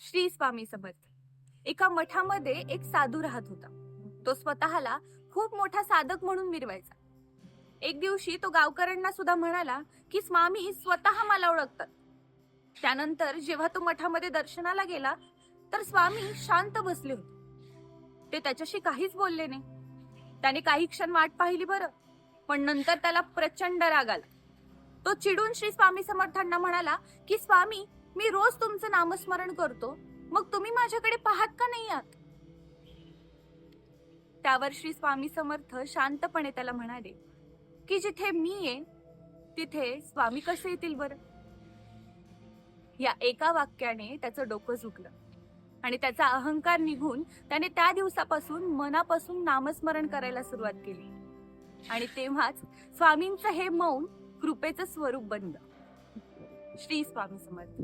श्री स्वामी समर्थ. एका मठामध्ये एक साधू राहत होता. तो स्वतःला खूप मोठा साधक म्हणून मिरवायचा. एक दिवशी तो गावकऱ्यांना सुद्धा म्हणाला की स्वामी स्वतः मला ओळखतात. त्यानंतर जेव्हा तो मठामध्ये दर्शनाला गेला तर स्वामी शांत बसले होते. ते त्याच्याशी काहीच बोलले नाही. त्याने काही क्षण वाट पाहिली बरं पण नंतर त्याला प्रचंड राग आला. तो चिडून श्री स्वामी समर्थांना म्हणाला की स्वामी मी रोज तुमचं नामस्मरण करतो. मग तुम्ही माझ्याकडे पाहत का नाही आहात? त्यावर श्री स्वामी समर्थ शांतपणे त्याला म्हणाले की जिथे मी आहे तिथे स्वामी कसे येतील बरं? या एका वाक्याने त्याचं डोकं झुकलं आणि त्याचा अहंकार निघून त्याने त्या दिवसापासून मनापासून नामस्मरण करायला सुरुवात केली. आणि तेव्हाच स्वामींचं हे मौन कृपेचं स्वरूप बनलं. श्री स्वामी समर्थ